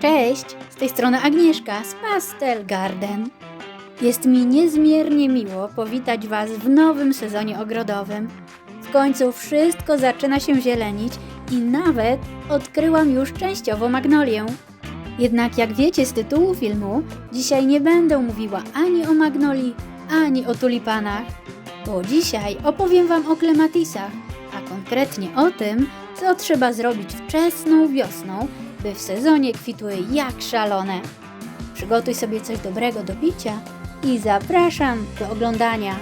Cześć, z tej strony Agnieszka z Pastel Garden. Jest mi niezmiernie miło powitać Was w nowym sezonie ogrodowym. W końcu wszystko zaczyna się zielenić i nawet odkryłam już częściowo magnolię. Jednak jak wiecie z tytułu filmu, dzisiaj nie będę mówiła ani o magnolii, ani o tulipanach, bo dzisiaj opowiem Wam o klematisach, a konkretnie o tym, co trzeba zrobić wczesną wiosną, by w sezonie kwitły jak szalone. Przygotuj sobie coś dobrego do picia i zapraszam do oglądania.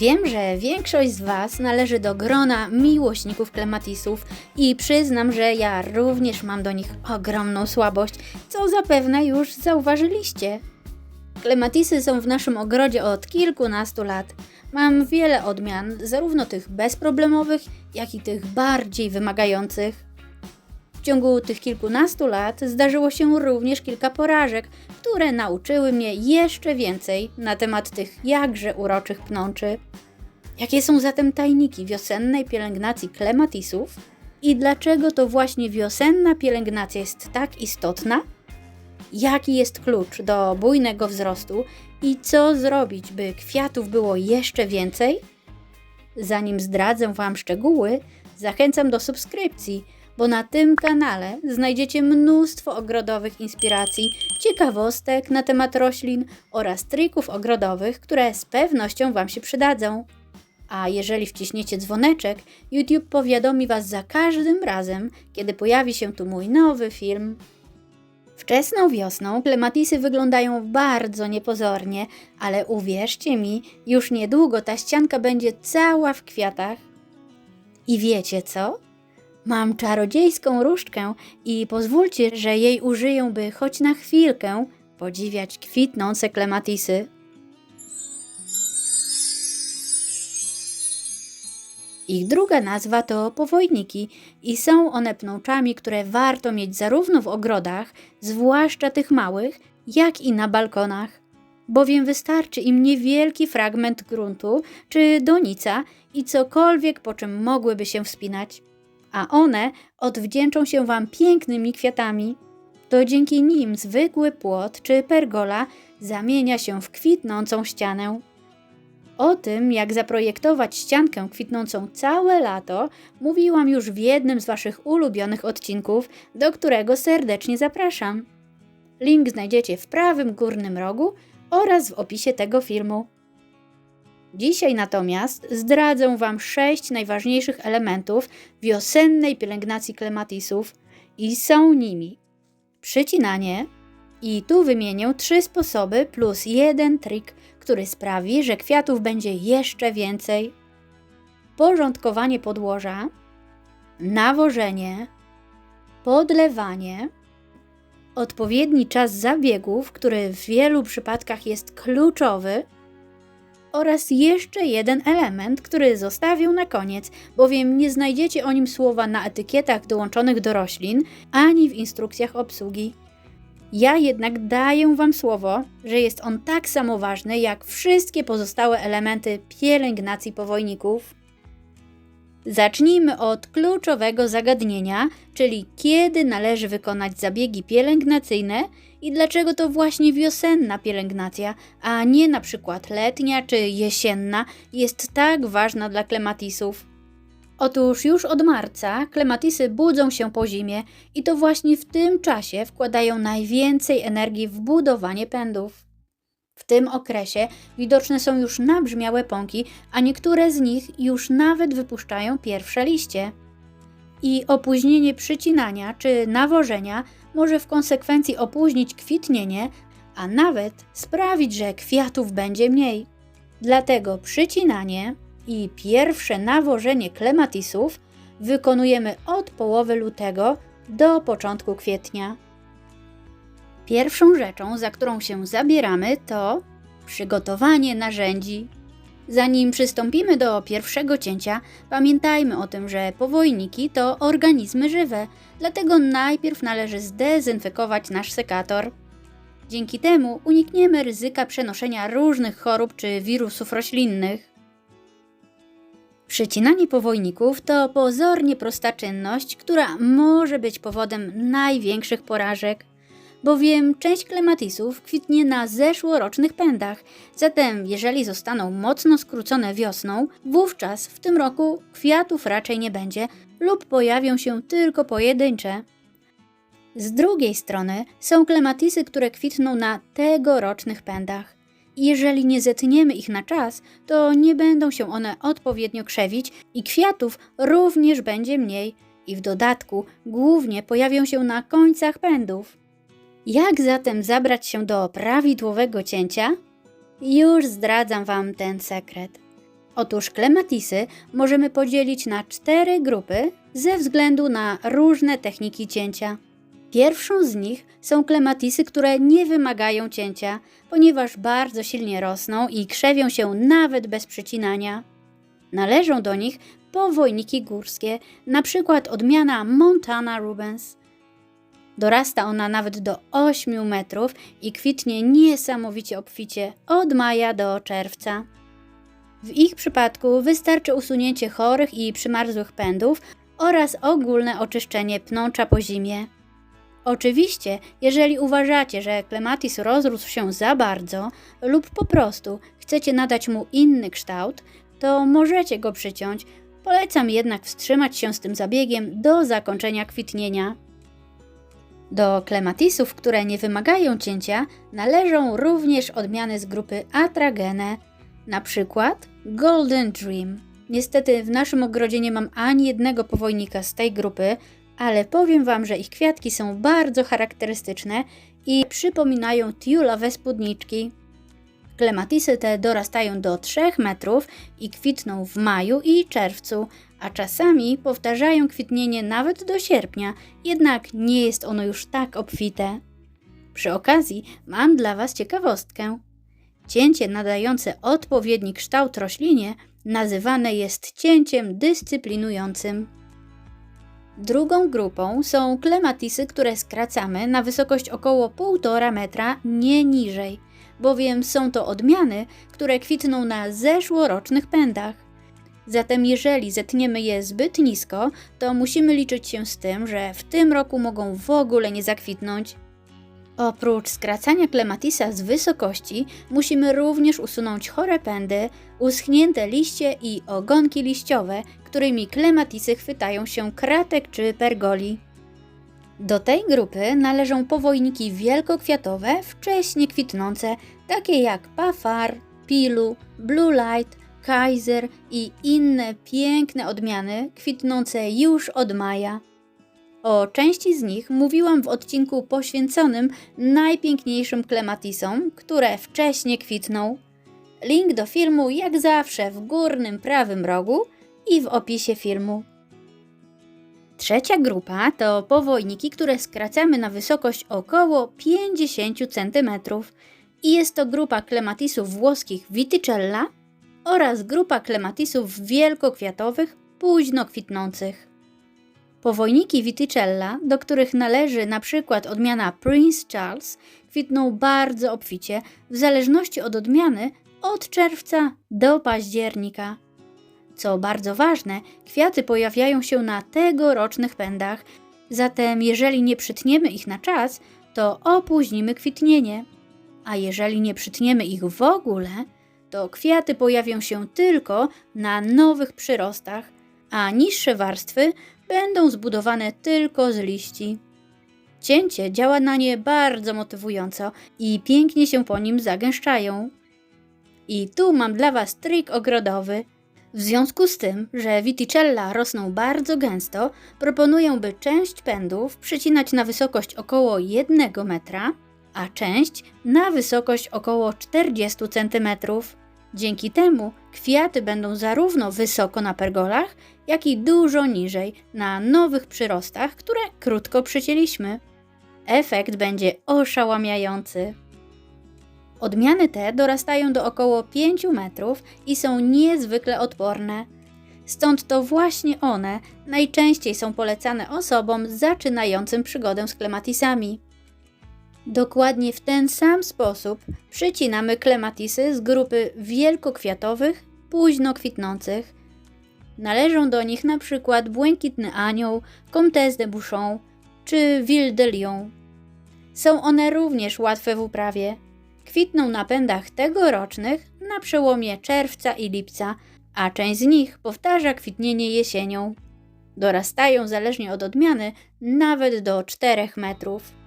Wiem, że większość z Was należy do grona miłośników klematisów i przyznam, że ja również mam do nich ogromną słabość, co zapewne już zauważyliście. Klematisy są w naszym ogrodzie od kilkunastu lat. Mam wiele odmian, zarówno tych bezproblemowych, jak i tych bardziej wymagających. W ciągu tych kilkunastu lat zdarzyło się również kilka porażek, które nauczyły mnie jeszcze więcej na temat tych jakże uroczych pnączy. Jakie są zatem tajniki wiosennej pielęgnacji klematisów i dlaczego to właśnie wiosenna pielęgnacja jest tak istotna? Jaki jest klucz do bujnego wzrostu i co zrobić, by kwiatów było jeszcze więcej? Zanim zdradzę Wam szczegóły, zachęcam do subskrypcji, bo na tym kanale znajdziecie mnóstwo ogrodowych inspiracji, ciekawostek na temat roślin oraz trików ogrodowych, które z pewnością Wam się przydadzą. A jeżeli wciśniecie dzwoneczek, YouTube powiadomi Was za każdym razem, kiedy pojawi się tu mój nowy film. Wczesną wiosną klematisy wyglądają bardzo niepozornie, ale uwierzcie mi, już niedługo ta ścianka będzie cała w kwiatach. I wiecie co? Mam czarodziejską różdżkę i pozwólcie, że jej użyję, by choć na chwilkę podziwiać kwitnące klematisy. Ich druga nazwa to powojniki i są one pnączami, które warto mieć zarówno w ogrodach, zwłaszcza tych małych, jak i na balkonach. Bowiem wystarczy im niewielki fragment gruntu czy donica i cokolwiek po czym mogłyby się wspinać. A one odwdzięczą się Wam pięknymi kwiatami. To dzięki nim zwykły płot czy pergola zamienia się w kwitnącą ścianę. O tym, jak zaprojektować ściankę kwitnącą całe lato, mówiłam już w jednym z Waszych ulubionych odcinków, do którego serdecznie zapraszam. Link znajdziecie w prawym górnym rogu oraz w opisie tego filmu. Dzisiaj natomiast zdradzę Wam sześć najważniejszych elementów wiosennej pielęgnacji klematisów i są nimi przycinanie i tu wymienię trzy sposoby plus jeden trik który sprawi, że kwiatów będzie jeszcze więcej. Porządkowanie podłoża, nawożenie, podlewanie, odpowiedni czas zabiegów, który w wielu przypadkach jest kluczowy, oraz jeszcze jeden element, który zostawię na koniec, bowiem nie znajdziecie o nim słowa na etykietach dołączonych do roślin ani w instrukcjach obsługi. Ja jednak daję Wam słowo, że jest on tak samo ważny jak wszystkie pozostałe elementy pielęgnacji powojników. Zacznijmy od kluczowego zagadnienia, czyli kiedy należy wykonać zabiegi pielęgnacyjne i dlaczego to właśnie wiosenna pielęgnacja, a nie na przykład letnia czy jesienna jest tak ważna dla klematisów. Otóż już od marca klematisy budzą się po zimie i to właśnie w tym czasie wkładają najwięcej energii w budowanie pędów. W tym okresie widoczne są już nabrzmiałe pąki, a niektóre z nich już nawet wypuszczają pierwsze liście. I opóźnienie przycinania czy nawożenia może w konsekwencji opóźnić kwitnienie, a nawet sprawić, że kwiatów będzie mniej. Dlatego przycinanie, i pierwsze nawożenie klematisów wykonujemy od połowy lutego do początku kwietnia. Pierwszą rzeczą, za którą się zabieramy, to Przygotowanie narzędzi. Zanim przystąpimy do pierwszego cięcia, pamiętajmy o tym, że powojniki to organizmy żywe, dlatego najpierw należy zdezynfekować nasz sekator. Dzięki temu unikniemy ryzyka przenoszenia różnych chorób czy wirusów roślinnych. Przycinanie powojników to pozornie prosta czynność, która może być powodem największych porażek, bowiem część klematisów kwitnie na zeszłorocznych pędach, zatem jeżeli zostaną mocno skrócone wiosną, wówczas w tym roku kwiatów raczej nie będzie lub pojawią się tylko pojedyncze. Z drugiej strony są klematisy, które kwitną na tegorocznych pędach. Jeżeli nie zetniemy ich na czas, to nie będą się one odpowiednio krzewić i kwiatów również będzie mniej i w dodatku głównie pojawią się na końcach pędów. Jak zatem zabrać się do prawidłowego cięcia? Już zdradzam Wam ten sekret. Otóż klematisy możemy podzielić na cztery grupy ze względu na różne techniki cięcia. Pierwszą z nich są klematisy, które nie wymagają cięcia, ponieważ bardzo silnie rosną i krzewią się nawet bez przycinania. Należą do nich powojniki górskie, na przykład odmiana Montana Rubens. Dorasta ona nawet do 8 metrów i kwitnie niesamowicie obficie od maja do czerwca. W ich przypadku wystarczy usunięcie chorych i przymarzłych pędów oraz ogólne oczyszczenie pnącza po zimie. Oczywiście, jeżeli uważacie, że klematis rozrósł się za bardzo lub po prostu chcecie nadać mu inny kształt, to możecie go przyciąć. Polecam jednak wstrzymać się z tym zabiegiem do zakończenia kwitnienia. Do klematisów, które nie wymagają cięcia, należą również odmiany z grupy Atragene, na przykład Golden Dream. Niestety w naszym ogrodzie nie mam ani jednego powojnika z tej grupy, ale powiem Wam, że ich kwiatki są bardzo charakterystyczne i przypominają tiulowe spódniczki. Klematisy te dorastają do 3 metrów i kwitną w maju i czerwcu, a czasami powtarzają kwitnienie nawet do sierpnia, jednak nie jest ono już tak obfite. Przy okazji mam dla Was ciekawostkę. Cięcie nadające odpowiedni kształt roślinie nazywane jest cięciem dyscyplinującym. Drugą grupą są klematisy, które skracamy na wysokość około 1,5 metra, nie niżej, bowiem są to odmiany, które kwitną na zeszłorocznych pędach. Zatem jeżeli zetniemy je zbyt nisko, to musimy liczyć się z tym, że w tym roku mogą w ogóle nie zakwitnąć. Oprócz skracania klematisa z wysokości, musimy również usunąć chore pędy, uschnięte liście i ogonki liściowe, którymi klematisy chwytają się kratek czy pergoli. Do tej grupy należą powojniki wielkokwiatowe, wcześnie kwitnące, takie jak pafar, pilu, blue light, kaiser i inne piękne odmiany kwitnące już od maja. O części z nich mówiłam w odcinku poświęconym najpiękniejszym klematisom, które wcześnie kwitną. Link do filmu jak zawsze w górnym prawym rogu i w opisie filmu. Trzecia grupa to powojniki, które skracamy na wysokość około 50 cm i jest to grupa klematisów włoskich Viticella oraz grupa klematisów wielkokwiatowych późno kwitnących. Powojniki Viticella, do których należy na przykład odmiana Prince Charles, kwitną bardzo obficie, w zależności od odmiany, od czerwca do października. Co bardzo ważne, kwiaty pojawiają się na tegorocznych pędach, zatem jeżeli nie przytniemy ich na czas, to opóźnimy kwitnienie. A jeżeli nie przytniemy ich w ogóle, to kwiaty pojawią się tylko na nowych przyrostach, a niższe warstwy będą zbudowane tylko z liści. Cięcie działa na nie bardzo motywująco i pięknie się po nim zagęszczają. I tu mam dla Was trik ogrodowy. W związku z tym, że Viticella rosną bardzo gęsto, proponuję, by część pędów przycinać na wysokość około 1 metra, a część na wysokość około 40 cm. Dzięki temu kwiaty będą zarówno wysoko na pergolach, jak i dużo niżej na nowych przyrostach, które krótko przycięliśmy. Efekt będzie oszałamiający. Odmiany te dorastają do około 5 metrów i są niezwykle odporne. Stąd to właśnie one najczęściej są polecane osobom zaczynającym przygodę z klematisami. Dokładnie w ten sam sposób przycinamy klematisy z grupy wielkokwiatowych, późno kwitnących. Należą do nich przykład błękitny anioł, Comtesse de Bouchon czy Ville de Lyon. Są one również łatwe w uprawie. Kwitną na pędach tegorocznych na przełomie czerwca i lipca, a część z nich powtarza kwitnienie jesienią. Dorastają zależnie od odmiany nawet do 4 metrów.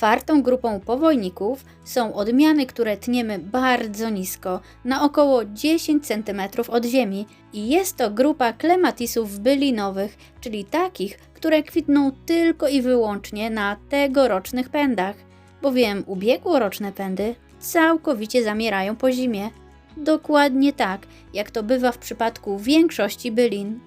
Czwartą grupą powojników są odmiany, które tniemy bardzo nisko, na około 10 cm od ziemi i jest to grupa klematisów bylinowych, czyli takich, które kwitną tylko i wyłącznie na tegorocznych pędach, bowiem ubiegłoroczne pędy całkowicie zamierają po zimie. Dokładnie tak, jak to bywa w przypadku większości bylin.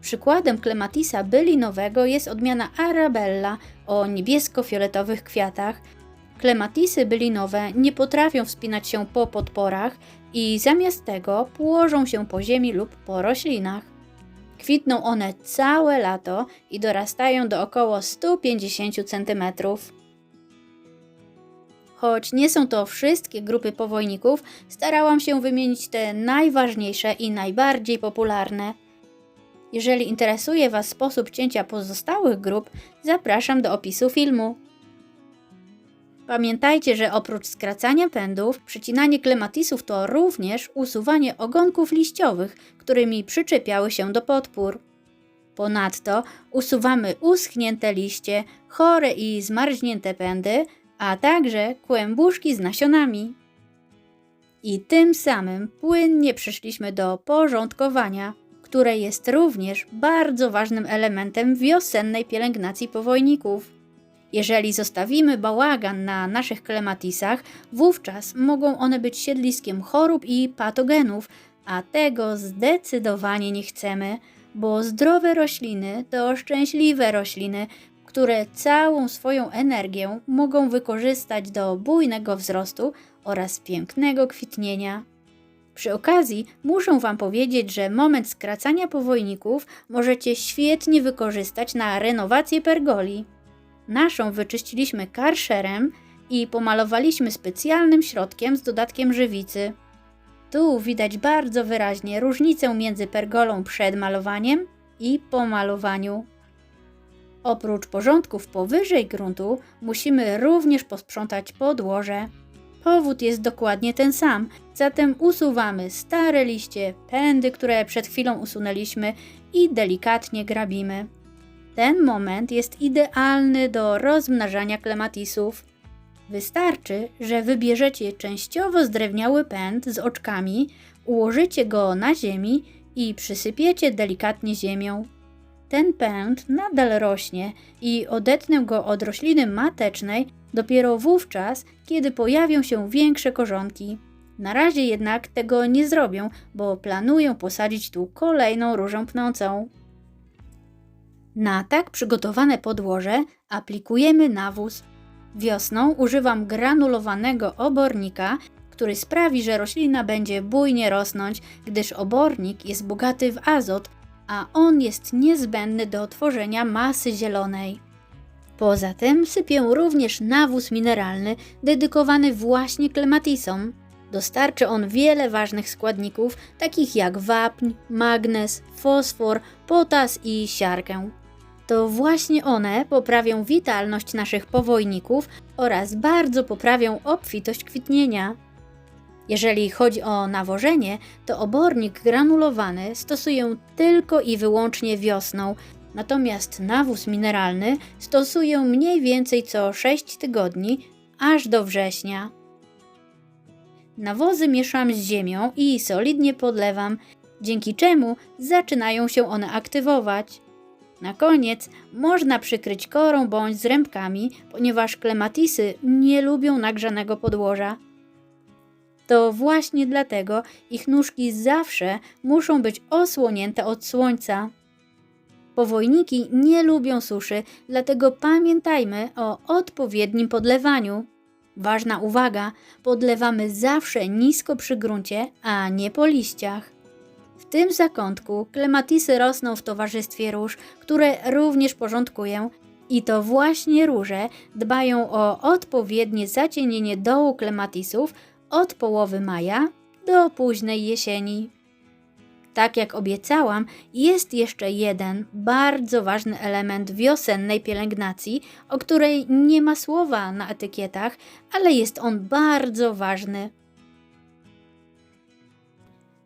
Przykładem klematisa bylinowego jest odmiana Arabella o niebiesko-fioletowych kwiatach. Klematisy bylinowe nie potrafią wspinać się po podporach i zamiast tego płożą się po ziemi lub po roślinach. Kwitną one całe lato i dorastają do około 150 cm. Choć nie są to wszystkie grupy powojników, starałam się wymienić te najważniejsze i najbardziej popularne. Jeżeli interesuje Was sposób cięcia pozostałych grup, zapraszam do opisu filmu. Pamiętajcie, że oprócz skracania pędów, przycinanie klematisów to również usuwanie ogonków liściowych, którymi przyczepiały się do podpór. Ponadto usuwamy uschnięte liście, chore i zmarznięte pędy, a także kłębuszki z nasionami. I tym samym płynnie przeszliśmy do porządkowania, które jest również bardzo ważnym elementem wiosennej pielęgnacji powojników. Jeżeli zostawimy bałagan na naszych klematisach, wówczas mogą one być siedliskiem chorób i patogenów, a tego zdecydowanie nie chcemy, bo zdrowe rośliny to szczęśliwe rośliny, które całą swoją energię mogą wykorzystać do bujnego wzrostu oraz pięknego kwitnienia. Przy okazji muszę Wam powiedzieć, że moment skracania powojników możecie świetnie wykorzystać na renowację pergoli. Naszą wyczyściliśmy karszerem i pomalowaliśmy specjalnym środkiem z dodatkiem żywicy. Tu widać bardzo wyraźnie różnicę między pergolą przed malowaniem i po malowaniu. Oprócz porządków powyżej gruntu musimy również posprzątać podłoże. Powód jest dokładnie ten sam, zatem usuwamy stare liście, pędy, które przed chwilą usunęliśmy i delikatnie grabimy. Ten moment jest idealny do rozmnażania klematisów. Wystarczy, że wybierzecie częściowo zdrewniały pęd z oczkami, ułożycie go na ziemi i przysypiecie delikatnie ziemią. Ten pęd nadal rośnie i odetnę go od rośliny matecznej dopiero wówczas, kiedy pojawią się większe korzonki. Na razie jednak tego nie zrobię, bo planuję posadzić tu kolejną różę pnącą. Na tak przygotowane podłoże aplikujemy nawóz. Wiosną używam granulowanego obornika, który sprawi, że roślina będzie bujnie rosnąć, gdyż obornik jest bogaty w azot, a on jest niezbędny do tworzenia masy zielonej. Poza tym sypię również nawóz mineralny dedykowany właśnie klematisom. Dostarczy on wiele ważnych składników, takich jak wapń, magnez, fosfor, potas i siarkę. To właśnie one poprawią witalność naszych powojników oraz bardzo poprawią obfitość kwitnienia. Jeżeli chodzi o nawożenie, to obornik granulowany stosuję tylko i wyłącznie wiosną, natomiast nawóz mineralny stosuję mniej więcej co 6 tygodni, aż do września. Nawozy mieszam z ziemią i solidnie podlewam, dzięki czemu zaczynają się one aktywować. Na koniec można przykryć korą bądź zrębkami, ponieważ klematisy nie lubią nagrzanego podłoża. To właśnie dlatego ich nóżki zawsze muszą być osłonięte od słońca. Powojniki nie lubią suszy, dlatego pamiętajmy o odpowiednim podlewaniu. Ważna uwaga, podlewamy zawsze nisko przy gruncie, a nie po liściach. W tym zakątku klematisy rosną w towarzystwie róż, które również porządkuję i to właśnie róże dbają o odpowiednie zacienienie dołu klematisów od połowy maja do późnej jesieni. Tak jak obiecałam, jest jeszcze jeden bardzo ważny element wiosennej pielęgnacji, o której nie ma słowa na etykietach, ale jest on bardzo ważny.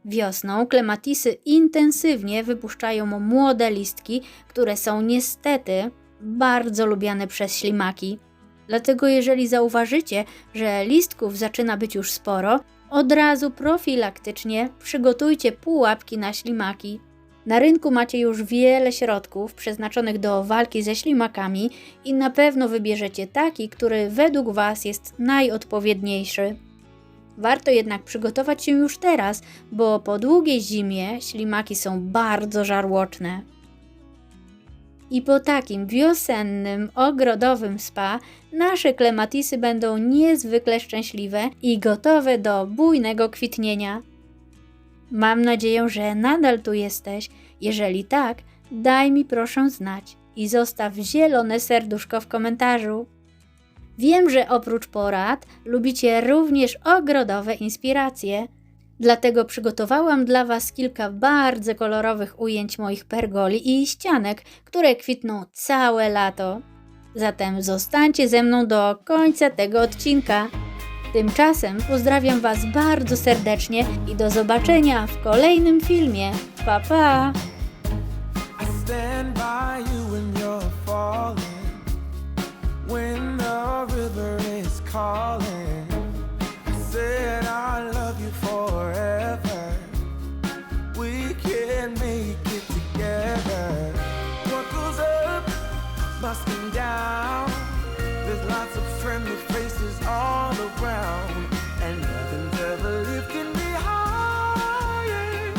Wiosną klematisy intensywnie wypuszczają młode listki, które są niestety bardzo lubiane przez ślimaki. Dlatego jeżeli zauważycie, że listków zaczyna być już sporo, od razu profilaktycznie przygotujcie pułapki na ślimaki. Na rynku macie już wiele środków przeznaczonych do walki ze ślimakami i na pewno wybierzecie taki, który według Was jest najodpowiedniejszy. Warto jednak przygotować się już teraz, bo po długiej zimie ślimaki są bardzo żarłoczne. I po takim wiosennym, ogrodowym spa nasze klematisy będą niezwykle szczęśliwe i gotowe do bujnego kwitnienia. Mam nadzieję, że nadal tu jesteś. Jeżeli tak, daj mi proszę znać i zostaw zielone serduszko w komentarzu. Wiem, że oprócz porad lubicie również ogrodowe inspiracje. Dlatego przygotowałam dla Was kilka bardzo kolorowych ujęć moich pergoli i ścianek, które kwitną całe lato. Zatem zostańcie ze mną do końca tego odcinka. Tymczasem pozdrawiam Was bardzo serdecznie i do zobaczenia w kolejnym filmie. Pa pa! Calling. Said I love you forever. We can make it together. What goes up must come down. There's lots of friendly faces all around, and nothing's ever lifting me higher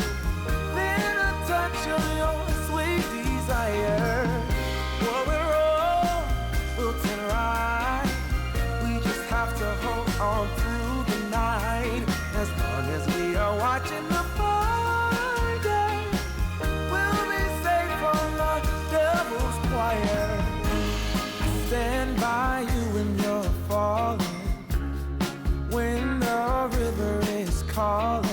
than a touch of your sweet desire. As long as we are watching the fire, we'll be safe from the devil's choir. Stand by you when you're falling, when the river is calling.